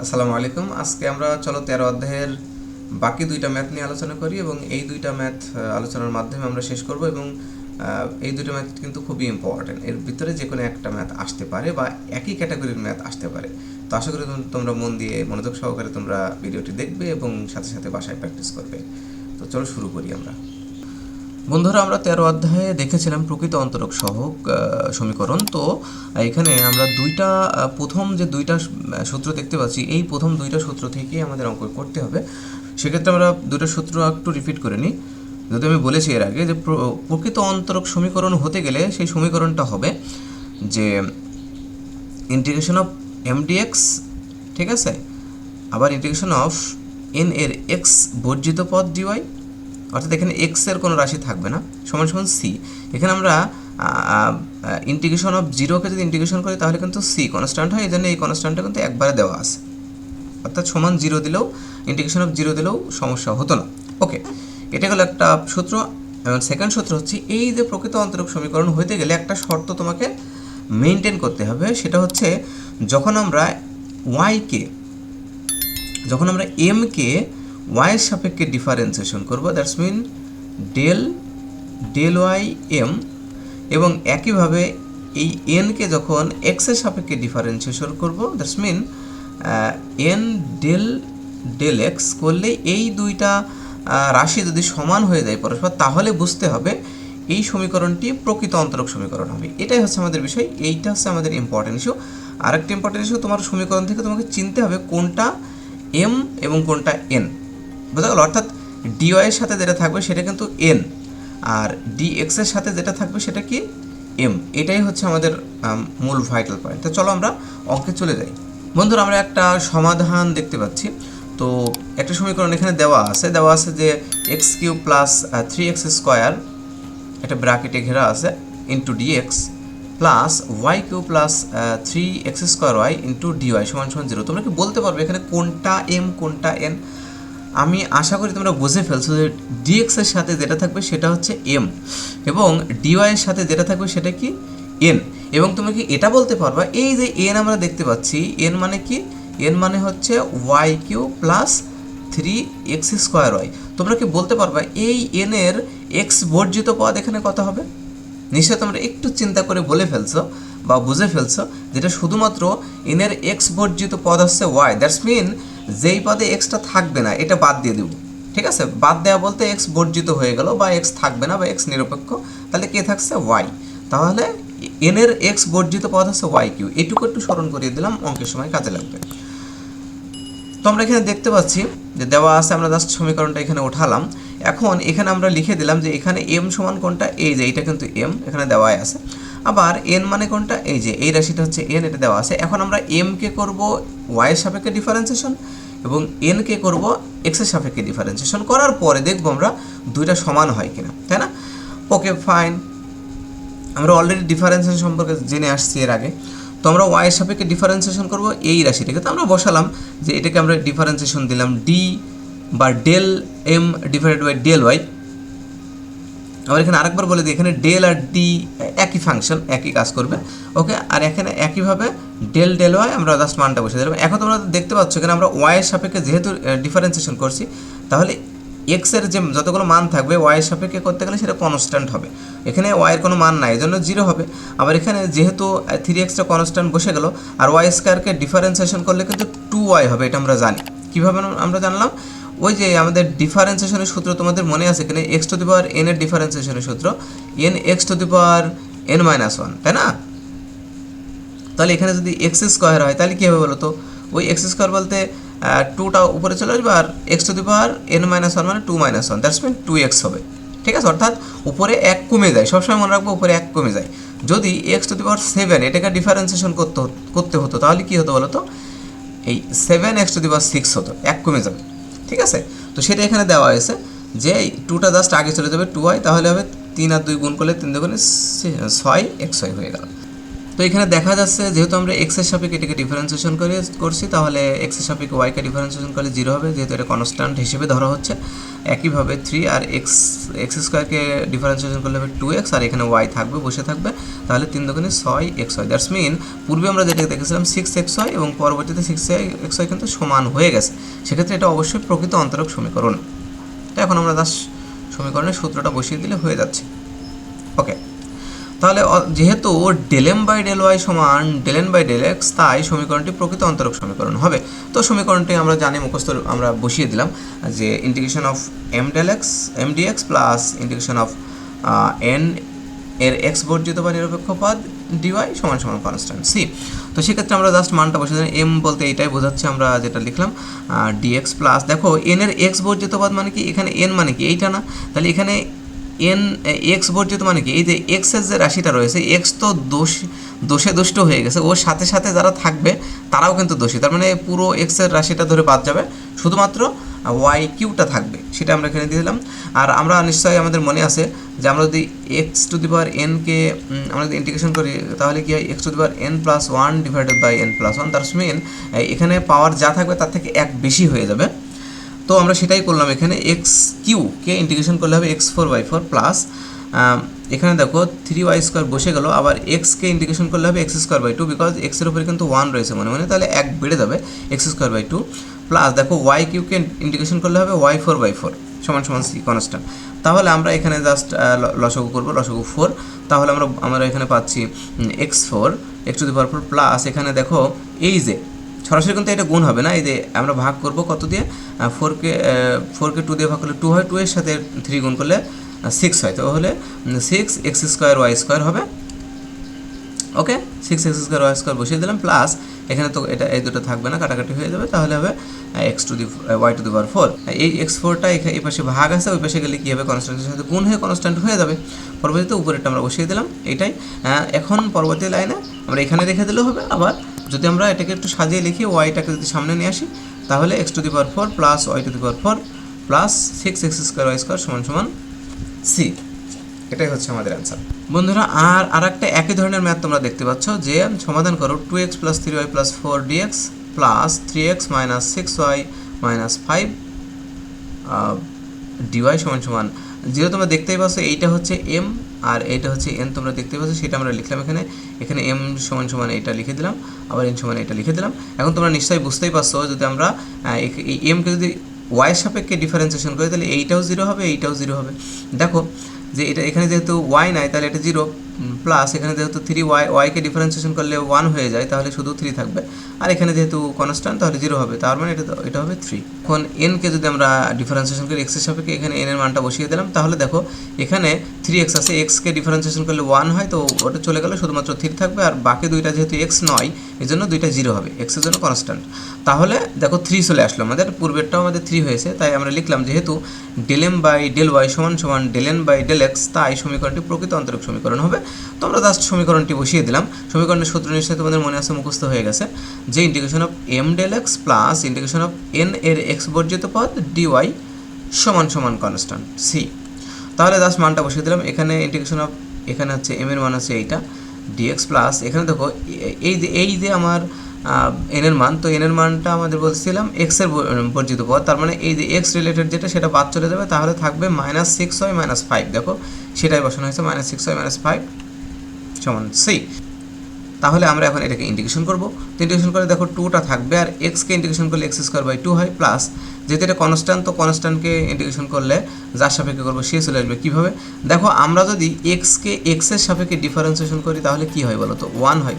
আসসালামু আলাইকুম। আজকে আমরা চলো তেরো অধ্যায়ের বাকি দুইটা ম্যাথ নিয়ে আলোচনা করি এবং এই দুইটা ম্যাথ আলোচনার মাধ্যমে আমরা শেষ করব এবং এই দুইটা ম্যাথ কিন্তু খুবই ইম্পর্টেন্ট এর ভিতরে যে কোনো একটা ম্যাথ আসতে পারে বা একই ক্যাটাগরির ম্যাথ আসতে পারে। তো আশা করি তোম- তোমরা মন দিয়ে মনোযোগ সহকারে তোমরা ভিডিওটি দেখবে এবং সাথে সাথে বাসায় প্র্যাকটিস করবে। তো চলো শুরু করি আমরা। বন্ধুরা, আমরা তেরো অধ্যায়ে দেখেছিলাম প্রকৃত অন্তরক সহক সমীকরণ। তো এখানে আমরা দুইটা প্রথম যে দুইটা সূত্র দেখতে পাচ্ছি, এই প্রথম দুইটা সূত্র থেকেই আমাদের অঙ্ক করতে হবে। সেক্ষেত্রে আমরা দুটো সূত্র একটু রিপিট করে নিই। যদি আমি বলেছি এর আগে যে প্র- প্রকৃত অন্তরক সমীকরণ হতে গেলে সেই সমীকরণটা হবে যে ইন্টিগ্রেশন অফ এমডিএক্স ঠিক আছে? আবার ইন্টিগ্রেশন অফ এন এর এক্স বর্জিত পদ ডিওয়াই অর্থাৎ এখানে এক্সের কোনো রাশি থাকবে না, সমান সমান সি এখানে আমরা ইন্টিগ্রেশন অফ জিরোকে যদি ইন্টিগ্রেশন করি, তাহলে কিন্তু সি কনস্ট্যান্ট হয় এই জন্য এই কনস্ট্যান্টটা কিন্তু একবারে দেওয়া আছে। অর্থাৎ সমান জিরো দিলেও ইন্টিগ্রেশন অফ জিরো দিলেও সমস্যা হতো না। ওকে এটা গেলো একটা সূত্র। এবং সেকেন্ড সূত্র হচ্ছে, এই যে প্রকৃত অন্তরক সমীকরণ হইতে গেলে একটা শর্ত তোমাকে মেনটেন করতে হবে, সেটা হচ্ছে যখন আমরা ওয়াইকে যখন আমরা এমকে ওয়াইয়ের সাপেক্ষে ডিফারেন্সিয়েশন করব that's mean del del Y M এবং একইভাবে এই এনকে যখন এক্সের সাপেক্ষে ডিফারেন্সিয়েশন করব that's mean N del del X করলে এই দুইটা রাশি যদি সমান হয়ে যায় পরস্পর, তাহলে বুঝতে হবে এই সমীকরণটি প্রকৃত অন্তরক সমীকরণ হবে। এটাই হচ্ছে আমাদের বিষয়, এইটা হচ্ছে আমাদের ইম্পর্টেন্ট ইস্যু আরেকটা ইম্পর্টেন্ট ইস্যু তোমার সমীকরণ থেকে তোমাকে চিনতে হবে কোনটা এম এবং কোনটা এন বোঝা গেল? অর্থাৎ ডিওয়াই এর সাথে যেটা থাকবে সেটা কিন্তু এন আর ডি এক্সের সাথে যেটা থাকবে সেটা কি? এম এটাই হচ্ছে আমাদের আম, মূল ভাইটাল পয়েন্ট তো চলো আমরা অঙ্কে চলে যাই। বন্ধুরা আমরা একটা সমাধান দেখতে পাচ্ছি। তো একটা সমীকরণ এখানে দেওয়া আছে। দেওয়া আছে যে X cube plus three X square এটা ব্র্যাকেটে ঘেরা আছে into D X plus Y Q plus three X square Y into D Y সমান সমান জিরো তোমরা কি বলতে পারবে এখানে কোনটা এম কোনটা এন আমি আশা করি তোমরা বুঝে ফেলছো যে ডিএক্স এর সাথে যেটা থাকবে সেটা হচ্ছে এম এবং ডিওয়াই এর সাথে যেটা থাকবে সেটা কি এন এবং তুমি কি এটা বলতে পারবা? এই যে এন আমরা দেখতে পাচ্ছি এন মানে কি? এন মানে হচ্ছে Y Q plus three X square Y তোমরা কি বলতে পারবা এই এন এর এক্স বর্জিত পদ এখানে কত হবে? নিশ্চয় তোমরা একটু চিন্তা করে বলে ফেলছো বা বুঝে ফেলছো যেটা শুধুমাত্র এনের এক্স বর্জিত পদ হচ্ছে ওয়াই দ্যাটস মিন যেই পদে এক্সটা থাকবে না, এটা বাদ দিয়ে দেবো। ঠিক আছে? বাদ দেওয়া বলতে এক্স বর্জিত হয়ে গেল বা এক্স থাকবে না বা এক্স নিরপেক্ষ, তাহলে কে থাকছে? ওয়াই তাহলে এনের এক্স বর্জিত পদ হচ্ছে ওয়াই কিউ। এটুকু একটু স্মরণ করিয়ে দিলাম, অঙ্কের সময় কাজে লাগবে। তো আমরা এখানে দেখতে পাচ্ছি যে দেওয়া আছে, আমরা জাস্ট সমীকরণটা এখানে ওঠালাম। এখন এখানে আমরা লিখে দিলাম যে এখানে এম সমান কোনটা? এই যে এটা কিন্তু এম এখানে দেওয়াই আছে। আবার এন মানে কোনটা? এই যে, এই রাশিটা হচ্ছে এন এটা দেওয়া আছে। এখন আমরা এম কে করব ওয়াই এর সাপেক্ষে ডিফারেন্সিয়েশন এবং এন কে করব এক্সের সাপেক্ষে ডিফারেন্সিয়েশন করার পরে দেখব আমরা দুইটা সমান হয় কিনা, তাই না? ওকে ফাইন আমরা অলরেডি ডিফারেন্সিয়েশন সম্পর্কে জেনে আসছি এর আগে। তো আমরা ওয়াই এর সাপেক্ষে ডিফারেন্সিয়েশন করব এই রাশিটাকে। তো আমরা বসালাম যে এটাকে আমরা ডিফারেন্সিয়েশন দিলাম ডি বা del M divided by del Y আবার এখানে আরেকবার বলে দিই, এখানে ডেল আর ডি একই ফাংশন একই কাজ করবে ওকে আর এখানে একইভাবে ডেল ডেল ওয়াই আমরা জাস্ট মানটা বসে দিলাম। এখন তোমরা দেখতে পাচ্ছ, এখানে আমরা ওয়াই এর সাপেক্ষে যেহেতু ডিফারেন্সিয়েশন করছি, তাহলে এক্সের যে যতগুলো মান থাকবে ওয়াই এর সাপেক্ষে করতে গেলে সেটা কনস্ট্যান্ট হবে। এখানে ওয়াইয়ের কোনো মান নাই, এই জন্য জিরো হবে। আবার এখানে যেহেতু থ্রি এক্সটা কনস্ট্যান্ট বসে গেল, আর ওয়াই স্কোয়ারকে ডিফারেন্সিয়েশন করলে কিন্তু টু ওয়াই হবে, এটা আমরা জানি। কীভাবে আমরা জানলাম? ওই যে আমাদের ডিফারেন্সিয়েশনের সূত্র তোমাদের মনে আছে এখানে X to the power N এর ডিফারেন্সিয়েশনের সূত্র। N X to the power N minus one তাই না? তাহলে এখানে যদি এক্স স্কোয়ার হয়, তাহলে কী হবে বলো তো ওই এক্স স্কোয়ার বলতে টুটা উপরে চলে আসবে আর X to the power N minus one মানে two minus one that's mean two X হবে। ঠিক আছে? অর্থাৎ উপরে এক কমে যায়। সবসময় মনে রাখব উপরে এক কমে যায়। যদি X to the power seven এটাকে ডিফারেন্সিয়েশন করতে করতে হতো, তাহলে কী হতো বলো তো এই seven X to the power six হতো, এক কমে যাবে। ঠিক আছে? তো সেটা এখানে দেওয়া হয়েছে যে টুটা জাস্ট আগে চলে যাবে টু হয় তাহলে হবে তিন আর দুই গুণ করলে তিন দুগুণে ছয় এক ছয় হয়ে গেল। তো এখানে দেখা যাচ্ছে, যেহেতু আমরা এক্সের সাপেক্ষে এটাকে ডিফারেন্সিয়েশন করে করছি, তাহলে এক্সের সাপেক্ষে ওয়াইকে ডিফারেন্সিয়েশন করলে জিরো হবে, যেহেতু এটা কনস্ট্যান্ট হিসেবে ধরা হচ্ছে। একইভাবে থ্রি আর এক্স এক্স স্কোয়ারকে ডিফারেন্সিয়েশন করলে হবে টু এক্স আর এখানে ওয়াই থাকবে, বসে থাকবে। তাহলে তিন দোকানে ছয় এক্স ওয়াই দ্যাটস মিন পূর্বে আমরা যেটা দেখেছিলাম সিক্স এক্স ওয়াই এবং পরবর্তীতে সিক্স এক্স ওয়াই কিন্তু সমান হয়ে গেছে। সেক্ষেত্রে এটা অবশ্যই প্রকৃত অন্তরক সমীকরণ। এখন আমরা দাস সমীকরণের সূত্রটা বসিয়ে দিলে হয়ে যাচ্ছে। ওকে তাহলে যেহেতু ডেলেম বাই ডেল ওয়াই সমান ডেলেন বাই ডেল এক্স, তাই সমীকরণটি প্রকৃত অন্তরক সমীকরণ হবে। তো সমীকরণটি আমরা জানি, মুখস্থ আমরা বসিয়ে দিলাম যে integration of M del X M D X plus integration of N এর এক্স বর্জিত বা নিরপেক্ষ পদ ডিওয়াই সমান সমান কনস্ট্যান্ট সি তো সেক্ষেত্রে আমরা জাস্ট মানটা বসে দিলাম। এম বলতে এইটাই বোঝাচ্ছে আমরা যেটা লিখলাম ডিএক্স প্লাস দেখো এন এর এক্স বর্জিত পদ মানে কি? এখানে এন মানে কি? এইটা না। তাহলে এখানে এন এক্স বর্জিত মানে কি? এই যে এক্সের যে রাশিটা রয়েছে এক্স তো দোষ, দোষে দুষ্ট হয়ে গেছে। ওর সাথে সাথে যারা থাকবে, তারাও কিন্তু দোষী। তার মানে পুরো এক্সের রাশিটা ধরে বাদ যাবে। শুধুমাত্র ওয়াই কিউটা থাকবে, সেটা আমরা এখানে দিয়ে দিলাম। আর আমরা নিশ্চয়ই আমাদের মনে আছে যে আমরা যদি এক্স টু দি পাওয়ার এনকে আমরা যদি ইন্টিগ্রেশন করি, তাহলে কি হয়? X to the power N plus one divided by N plus one তার মিন এখানে পাওয়ার যা থাকবে, তার থেকে এক বেশি হয়ে যাবে। তো আমরা সেটাই করলাম এখানে এক্স কিউকে ইন্টিগ্রেশন করলে হবে X four by four plus এখানে দেখো থ্রি ওয়াই স্কোয়ার বসে গেল, আবার এক্সকে ইন্টিগ্রেশন করলে হবে X square by two because এক্সের উপরে কিন্তু ওয়ান রয়েছে মনে মনে, তাহলে এক বেড়ে যাবে X square by two plus দেখো ওয়াই কিউকে ইন্টিগ্রেশন করলে হবে ওয়াই ফোর বাই ফোর সমান সমান সি কনস্ট্যান্ট তাহলে আমরা এখানে জাস্ট লসগু করব, লসগু ফোর তাহলে আমরা আমরা এখানে পাচ্ছি X four X to the power four plus এখানে দেখো এই যে সরাসরি কিন্তু এটা গুণ হবে না। এই যে আমরা ভাগ করব কত দিয়ে? ফোরকে ফোরকে টু দিয়ে ভাগ করলে টু হয় টু এর সাথে থ্রি গুণ করলে সিক্স হয়। তাহলে six X square Y square হবে। Okay six X square Y square বসিয়ে দিলাম। প্লাস এখানে তো এটা এই দুটো থাকবে না কাটাকাটি হয়ে যাবে। তাহলে হবে X to the Y to the power four এই এক্স ফোরটা এই পাশে ভাগ আছে ওই পাশে গেলে কী হবে? কনস্ট্যান্টের সাথে গুণ হয়ে কনস্ট্যান্ট হয়ে যাবে। পরবর্তীতে উপরেরটা আমরা বসিয়ে দিলাম। আহ, এখন পরবর্তী লাইনে আমরা এখানে রেখে দিলেও হবে। আবার যদি আমরা এটাকে একটু সাজিয়ে লিখি ওয়াইটাকে যদি সামনে নিয়ে আসি, তাহলে X to the power four plus Y to the power four plus six X square Y square সমান সমান সি এটাই হচ্ছে আমাদের অ্যান্সার বন্ধুরা, আর আর একটা একই ধরনের ম্যাথ তোমরা দেখতে পাচ্ছ, যে সমাধান করো two X plus three Y plus four D X plus three X minus six Y minus five D Y সমান সমান যেহেতু তোমরা দেখতেই পাচ্ছ, এইটা হচ্ছে এম আর এটা হচ্ছে এন তোমরা দেখতে পাচ্ছ, সেটা আমরা লিখলাম এখানে। এখানে এম সমান সমান এটা লিখে দিলাম, আবার এন সমান এটা লিখে দিলাম। এখন তোমরা নিশ্চয়ই বুঝতেই পারছ যদি আমরা এই এমকে যদি ওয়াই সাপেক্ষে ডিফারেন্সিয়েশন করি, তাহলে এইটাও জিরো হবে, এইটাও জিরো হবে। দেখো যে এটা এখানে যেহেতু ওয়াই নাই, তাহলে এটা জিরো প্লাস এখানে যেহেতু থ্রি ওয়াই ওয়াইকে ডিফারেন্সিয়েশন করলে ওয়ান হয়ে যায়, তাহলে শুধু থ্রি থাকবে। আর এখানে যেহেতু কনস্ট্যান্ট তাহলে জিরো হবে। তার মানে এটা এটা হবে থ্রি এখন এনকে যদি আমরা ডিফারেন্সিয়েশন করি এক্সের সাপেক্ষে এখানে এন এর মানটা বসিয়ে দিলাম, তাহলে দেখো, এখানে থ্রি এক্স আছে এক্সকে ডিফারেন্সিয়েশন করলে ওয়ান হয়, তো ওটা চলে গেলে, শুধুমাত্র থ্রি থাকবে, আর বাকি দুইটা যেহেতু এক্স নয় এই জন্য দুইটা জিরো হবে এক্সের জন্য কনস্ট্যান্ট তাহলে দেখো থ্রি চলে আসলো, আমাদের পূর্বেরটাও আমাদের থ্রি হয়েছে, তাই আমরা লিখলাম যেহেতু ডেলেম বাই ডেল ওয়াই সমান সমান ডেলেন বাই ডেল এক্স তাই সমীকরণটি প্রকৃত আন্তরিক সমীকরণ হবে। তো আমরা জাস্ট সমীকরণটি বসিয়ে দিলাম। সমীকরণের সূত্র নিশ্চয়ই তোমাদের মনে আছে, মুখস্থ হয়ে গেছে। যে integration of M del X plus integration of N এর এক্স বর্জিত পদ ডিওয়াই সমান সমান কনস্ট্যান্ট সি তাহলে জাস্ট মানটা বসিয়ে দিলাম। এখানে ইন্টিগ্রেশন অফ এখানে হচ্ছে এম এর মান হচ্ছে এইটা। ডিএক্স প্লাস এখানে দেখো, এই যে এই যে আমার এন এর মান, তো এন এর মানটা আমাদের বলছিলাম এক্সের বর্জিত পদ। তার মানে এই যে এক্স রিলেটেড যেটা, সেটা বাদ চলে যাবে। তাহলে থাকবে minus six Y minus five দেখো, সেটাই বসানো হয়েছে minus six Y minus five সমান সি তাহলে আমরা এখন এটাকে ইন্টিগ্রেশন করব। তো ইন্টিগ্রেশন করে দেখো টুটা থাকবে আর এক্সকে ইন্টিগ্রেশন করলে এক্স স্কোয়ার বাই টু হয় প্লাস যেহেতু এটা কনস্ট্যান্ট তো কনস্ট্যান্টকে ইন্টিগ্রেশন করলে যার সাপেক্ষে করব সে চলে আসবে কীভাবে? দেখো আমরা যদি এক্সকে এক্সের সাপেক্ষে ডিফারেন্সিয়েশন করি তাহলে কী হয় বলো তো ওয়ান হয়।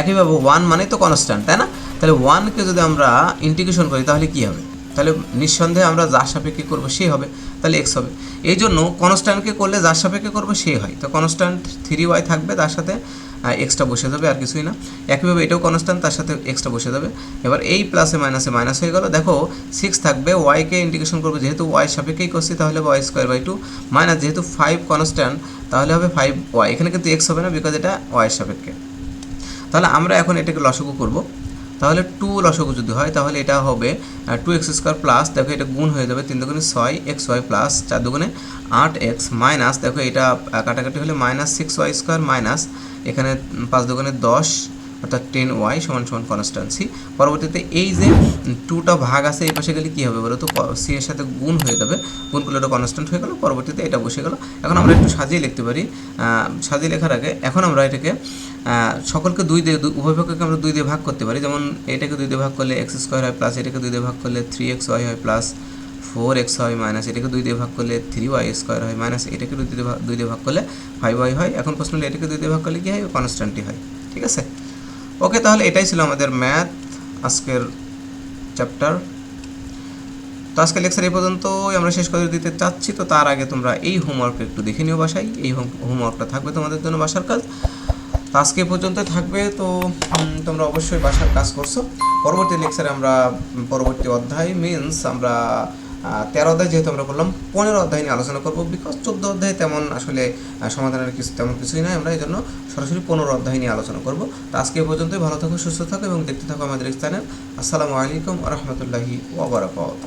একইভাবে ওয়ান মানে তো কনস্ট্যান্ট তাই না? তাহলে ওয়ানকে যদি আমরা ইন্টিগ্রেশন করি তাহলে কী হবে? তাহলে নিঃসন্দেহে আমরা যার সাপেক্ষে করব সে হবে, তাহলে এক্স হবে। এই জন্য কনস্ট্যান্টকে করলে যার সাপেক্ষে করব সে হয়। তো কনস্ট্যান্ট থ্রি ওয়াই থাকবে, তার সাথে এক্সট্রা বসে যাবে আর কিছুই না। একইভাবে এটাও কনস্ট্যান্ট তার সাথে এক্সট্রা বসে যাবে এবার এই প্লাসে মাইনাসে মাইনাস হয়ে গেল। দেখো সিক্স থাকবে ওয়াইকে ইন্টিগ্রেশন করব, যেহেতু ওয়াই সাপেক্ষেই করছি, তাহলে Y square by two minus যেহেতু ফাইভ কনস্ট্যান্ট তাহলে হবে ফাইভ ওয়াই এখানে কিন্তু এক্স হবে না বিকজ এটা ওয়াই সাপেক্ষে। তাহলে আমরা এখন এটাকে লসগু করব। তাহলে টু লসগু যদি হয়, তাহলে এটা হবে টু এক্স স্কোয়ার প্লাস দেখো এটা গুণ হয়ে যাবে তিন দুগুণে ছয় এক্স ওয়াই প্লাস চার দুগুণে আট এক্স মাইনাস দেখো এটা কাটাকাটি হলে minus six Y square minus এখানে পাঁচ দুগুণে দশ, অর্থাৎ টেন ওয়াই সমান সমান কনস্ট্যান্সি পরবর্তীতে এই যে টুটা ভাগ আছে, এই পাশে গেলে কী হবে বলো তো? সি এর সাথে গুণ হয়ে যাবে, গুণ করলে এটা কনস্ট্যান্ট হয়ে গেল, পরবর্তীতে এটা বসে গেল। এখন আমরা একটু সাজিয়ে লিখতে পারি সাজিয়ে লেখার আগে এখন আমরা এটাকে সকলকে দুই দিয়ে, দু- উভয় পক্ষকে আমরা দুই দিয়ে ভাগ করতে পারি। যেমন এটাকে দুই দিয়ে ভাগ করলে এক্স স্কোয়ার হয় প্লাস এটাকে দুই দিয়ে ভাগ করলে থ্রি এক্স ওয়াই হয় প্লাস ফোর এক্স হয় মাইনাস এটাকে দুই দিয়ে ভাগ করলে থ্রি ওয়াই স্কোয়ার হয় মাইনাস এটাকে দুই দিয়ে দুই দিয়ে ভাগ করলে ফাইভ ওয়াই হয়। এখন প্রশ্ন হলো, এটাকে দুই দিয়ে ভাগ করলে কী হয়? কনস্ট্যান্টই হয়। ঠিক আছে? ওকে তাহলে এটাই ছিল আমাদের ম্যাথ আজকের চ্যাপ্টার তো আজকে লেকচার এই পর্যন্তই। আমরা শেষ করে দিতে চাচ্ছি। তো তার আগে তোমরা এই হোমওয়ার্ক একটু দেখে নিও বাসায়। এই হোমওয়ার্কটা থাকবে তোমাদের জন্য বাসার কাজ। তো আজকে পর্যন্ত থাকবে, তো তোমরা অবশ্যই বাসার কাজ করছ। পরবর্তী লেকচারে আমরা পরবর্তী অধ্যায় মিন্স আমরা তেরো অধ্যায় যেহেতু আমরা করলাম, পনেরো অধ্যায় নিয়ে আলোচনা করব বিকজ চোদ্দ অধ্যায় তেমন আসলে সমাধানের কিছু তেমন কিছুই নয় আমরা এই জন্য সরাসরি পনেরো অধ্যায় নিয়ে আলোচনা করব। তো আজকে পর্যন্তই, ভালো থাকো, সুস্থ থাকো এবং দেখতে থাকো আমাদের চ্যানেল আসসালামু আলাইকুম রহমতুল্লাহি ওবরাকাত